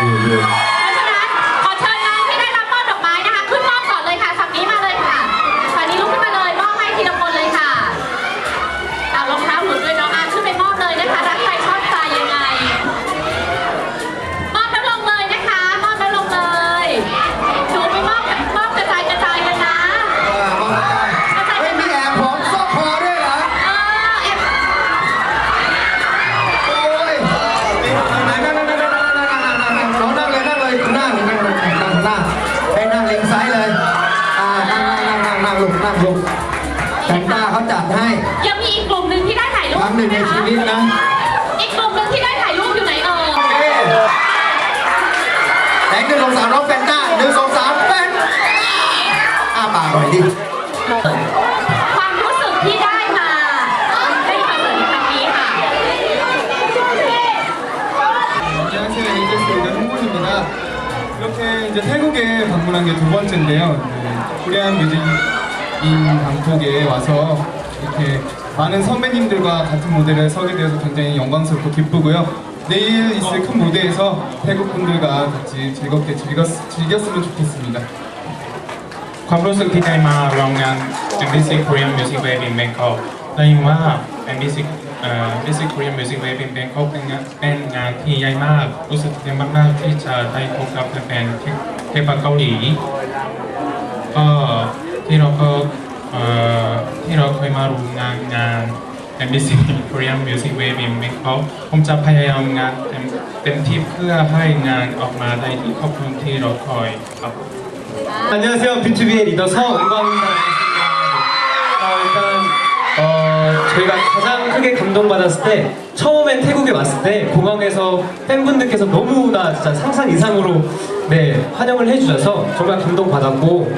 对对。 ที่ได้ถ่ายรูปอยู่ไหนเอ่ย เอ๊ะไหนหนึ่งสองสามน้องแฟนต้าหนึ่งสองสามแฟนอ้าปากหน่อยดิ ความรู้สึกที่ได้มาได้คอนเสิร์ตในครั้งนี้ค่ะ 안녕하세요. 이제스입니다. 홍군입니다. 이렇게 이제 태국에 방문한 게 두 번째인데요. 네, 코리안 뮤직인 방콕에 와서 이렇게 많은 선배님들과 같은 무대를 서게 되어서 굉장히 영광스럽고 기쁘고요. 내일 있을 큰 무대에서 태국 분들과 같이 즐겁게 즐겼, 즐겼으면 좋겠습니다. ความรู้สึกที่ได้มาร่วมงาน Music Korean Music Wave in Bangkok ได้ยินว่า Music เอ่อ Music Korean Music Wave in Bangkok เป็นงานเป็นงานที่ใหญ่มาก รู้สึกดีมากๆที่จะได้พบกับแฟนๆที่เทปเกาหลี ก็ที่เราก็เอ่อ ที่เราเคยมาร่วมงานงาน Music Korean Music Wave in Bangkok ผมจะพยายามงานเต็มเต็มที่เพื่อให้งานออกมาได้ดีขอบคุณที่เราคอยครับ 안녕하세요. B2B의 리더 서은광입니다. 어, 일단 어, 저희가 가장 크게 감동받았을 때 처음에 태국에 왔을 때 공항에서 팬분들께서 너무나 진짜 상상 이상으로 네, 환영을 해주셔서 정말 감동받았고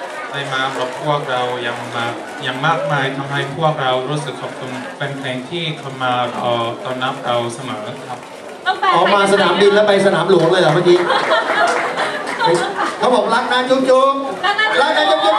ได้มารับพวกเราอย่างมาอย่างมากมายทำให้พวกเรารู้สึกขอบคุณเป็นเพลงที่เขามารอต้อนรับเราเสมอครับต้องแปลออกมาสนามบินแล้วไปสนามหลวงเลยเหรอเมื่อกี้เขาบอกรักนะจุ๊บจุ๊บรักนะจุ๊บจุ๊บ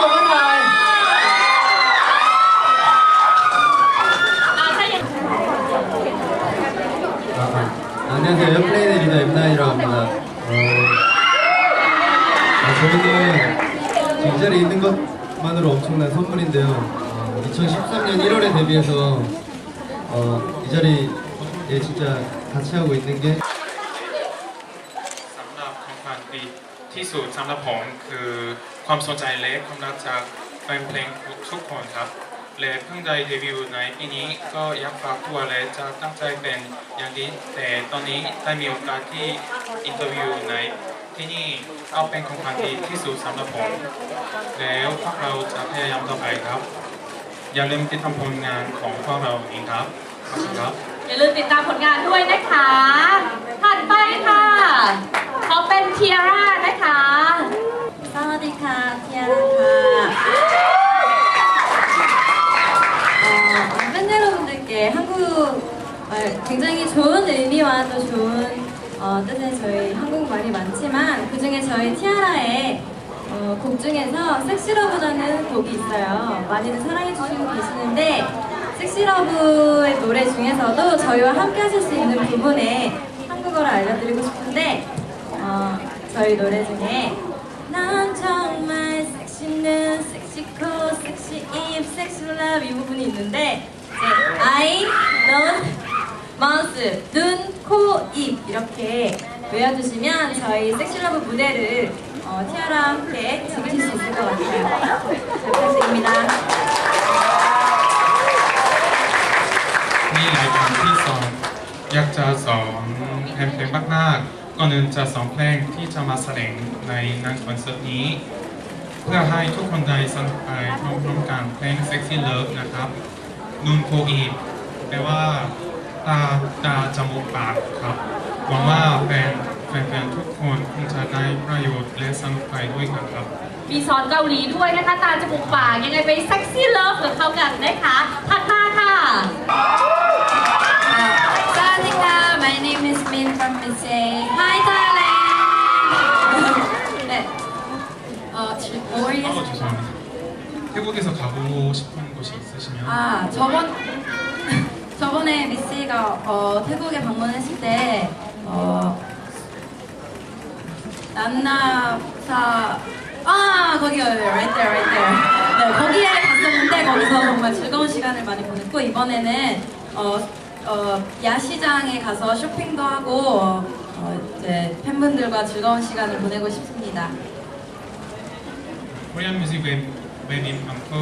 것만으로 엄청난 선물인데요. 어, 2013년 1월에 데뷔해서 어, 이 자리에 진짜 같이 하고 있는 게 สำหรับของขวัญดีที่สุดสำหรับผมคือความสนใจและความรักจากแฟนเพลงทุกคนครับ และเพิ่งได้เดบิวต์ในปีนี้ก็อยากฝากตัวและจะตั้งใจเป็นอย่างดีแต่ตอนนี้ได้มีโอกาสที่อินเตอร์วิวใน ที่นี่เอาเป็นของขวัญดีที่สุดสำหรับผม แล้วพวกเราจะพยายามต่อไปครับ อย่าลืมติดตามผลงานของพวกเราเองครับขอบคุณครับ อย่าลืมติดตามผลงานด้วยนะคะถัดไปค่ะ เขาเป็นเทียร่านะคะสวัสดีค่ะเทียร่าค่ะเอ่อ팬 여러분들께 한국말 굉장히 좋은 의미와 또 좋은 어, 뜻의 저희 한국말이 많지만 그 중에 저희 티아라의 어, 곡 중에서 섹시러브라는 곡이 있어요. 많이들 사랑해주시고 계시는데 섹시러브의 노래 중에서도 저희와 함께 하실 수 있는 부분에 한국어를 알려드리고 싶은데 어, 저희 노래 중에 난 정말 섹시는 섹시코 섹시입 섹시럽 이 부분이 있는데 이제 I, 넌, 마우스, 눈, 코, 입 이렇게 외워주시면 저희 섹시러브 무대를 어, 티아라 함께 즐기실 수 있을 것 같아요. 잘 부탁드립니다. นี่รายการที่สองอยากจะสอนแเพลงมากๆก่อนอื่นจะสอนเพลงที่จะมาแสดงในงานคอนเสิร์ตนี้ เพื่อให้ทุกคนได้สนุกไปพร้อมๆกันเพลง Sexy Love นะครับนูนโคอีแปลว่า ตาตาจมูกปากครับหวังว่าแฟนแฟนๆทุกคนคงจะได้ประโยชน์และสนุกไปด้วยกันครับ มีสอนเกาหลีด้วยนะคะตาจมูกปากยังไงไปเซ็กซี่เลิฟกับเขากันนะคะถัดมาค่ะ 사와디카, my name is Min from Miss A. Hi Thailand. 네. 어, 지- 어, 모르겠어요. 죄송합니다. 태국에서 가고 싶은 곳이 있으시면 아 저번 저번에 미스가 어, 태국에 방문했을 때 어, 난나사 아 거기요 right there right there 네 거기에 갔었는데 거기서 정말 즐거운 시간을 많이 보냈고 이번에는 어, 어, 야시장에 가서 쇼핑도 하고 어, 어, 이제 팬분들과 즐거운 시간을 보내고 싶습니다. Korean Music Web เวนิมอัมก็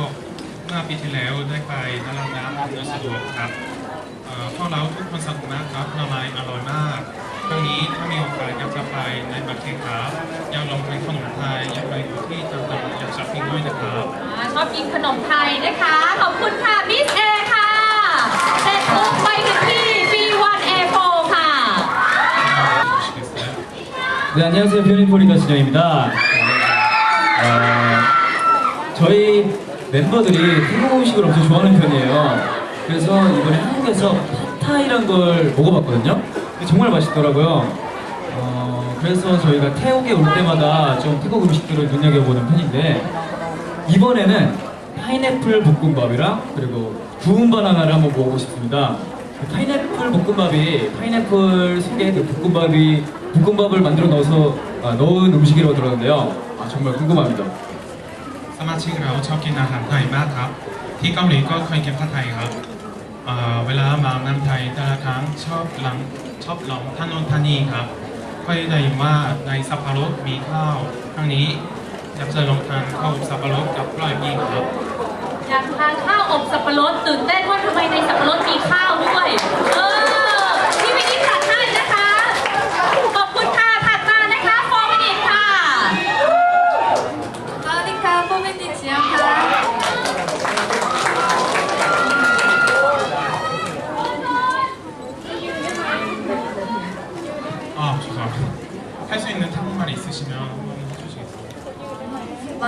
เมื่อปีที่แล้วได้ไปตลาดน้ำอำเภอสะดวกครับ เอ่อพวกเราทุกคนสนุกมากครับผลไม้อร่อยมากครั้งนี้ถ้ามีโอกาสอยากจะไปในประเทศครับอยากลองกินขนมไทยอยากไปอยู่ที่ต่างๆอยากช้อปปิ้งด้วยนะครับ อ่าชอบกินขนมไทยนะคะ ขอบคุณค่ะมิสเอค่ะเสร็จปุ๊บไปกันที่ B1A4 ค่ะ 주시겠어요? 네, 안녕하세요. 뷰니폴리더 진영입니다. 어, 저희 멤버들이 태국 음식을 엄청 좋아하는 편이에요. 그래서 이번에 한국에서 팟타이란 걸 먹어봤거든요. 근데 정말 맛있더라고요. 어, 그래서 저희가 태국에 올 때마다 좀 태국 음식들을 눈여겨보는 편인데 이번에는 파인애플 볶음밥이랑 그리고 구운 바나나를 한번 먹어보고 싶습니다. 그 파인애플 볶음밥이 파인애플 속에 그 볶음밥이 볶음밥을 만들어 넣어서 아, 넣은 음식이라고 들었는데요. 아, 정말 궁금합니다. สมาชิกเราชอบกินอาหารไทยมากครับ ที่เกาหลีก็เคยกินผัดไทยครับ เวลามาเมืองไทยแต่ละครั้งชอบหลังชอบหลองท่านนนทนีครับค่อยได้ยินว่าในสับปะรดมีข้าวครั้งนี้อยากจะลองทานข้าวสับปะรดกับกล้อยปิ้งครับอยากทานข้าวอบสับปะรดตื่นเต้นว่าทำไมในสับปะรดมีข้าวด้วยเออ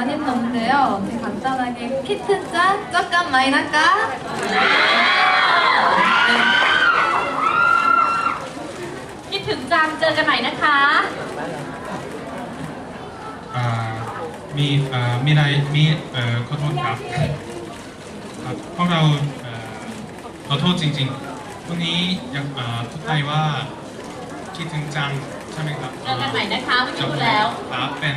많이는 없는데요. 되게 간단하게 키트 짠, 쩍간 마이나까. 네. คิดถึงจังเจอกันใหม่นะคะ อ่ามีเอ่อมีอะไรมีเอ่อขอโทษครับครับพวกเราเอ่อขอโทษจริงๆวันนี้อยากเอ่อพูดไทยว่าคิดถึงจังใช่ไหมครับ เจอกันใหม่นะคะไม่พูดแล้ว ครับเป็น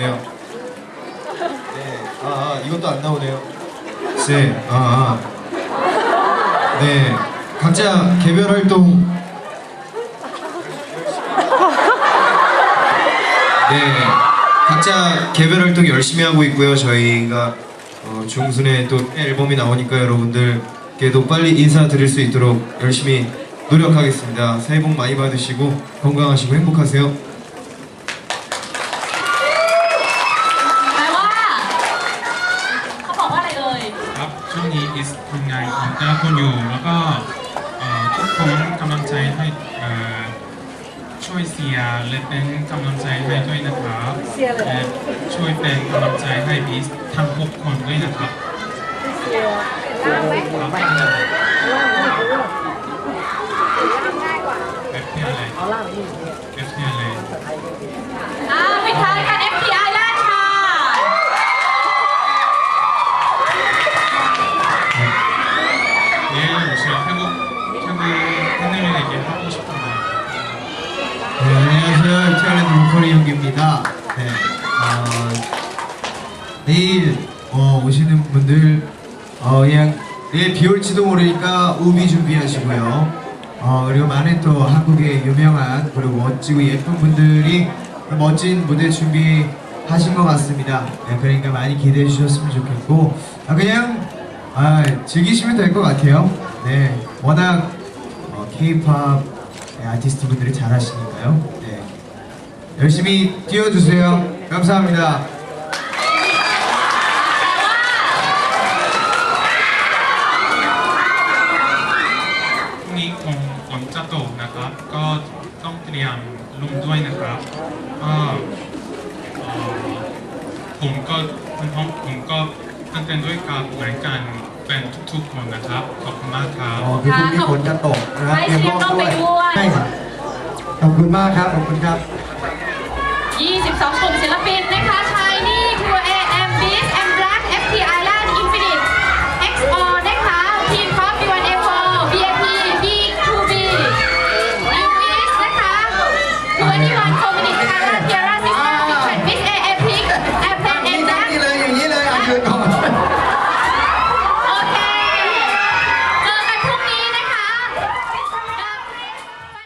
네요 네 아 아, 이것도 안 나오네요 네 아 아. 네 각자 개별 활동 네, 각자 개별 활동 열심히 하고 있고요. 저희가 어, 중순에 또 앨범이 나오니까 여러분들께도 빨리 인사드릴 수 있도록 열심히 노력하겠습니다. 새해 복 많이 받으시고 건강하시고 행복하세요. ช่วงนี้อิสทำงานของแต่ละคนอยู่ แล้วก็เอ่อทุกคนกำลังใจให้เอ่อช่วยเสียร์และเป็นกำลังใจให้ด้วยนะครับและช่วยเป็นกำลังใจให้บีสทั้งหกคนด้วยนะครับครับแบบที่อะไรแบบที่อะไรอ่าปิดท้ายกัน 형기입니다. 네, 어, 내일 어, 오시는 분들 어, 그냥 내일 비 올지도 모르니까 우비 준비하시고요. 어, 그리고 많은 또 한국의 유명한 그리고 멋지고 예쁜 분들이 멋진 무대 준비하고 하신 것 같습니다. 네, 그러니까 많이 기대해 주셨으면 좋겠고 아, 그냥 아, 즐기시면 될 것 같아요. 네, 워낙 어, K-팝 아티스트 분들이 잘하시니까요. 열심히 뛰어주세 요. 감사합니 다. 이 왕짜또나ด้วยนะครับก็ผมก็ คุณพ้องผมก็ตั้งใจด้วยการบอนกันเป็นทุกๆคนนะครับ ขอบคุณมากครับอ๋อคือพรุ่งนี้ฝนจะตกนะครับเตรียมร่มด้วยใช่ครับขอบคุณมากครับ ขอบคุณครับ สองกลุ่มศิลปินนะคะ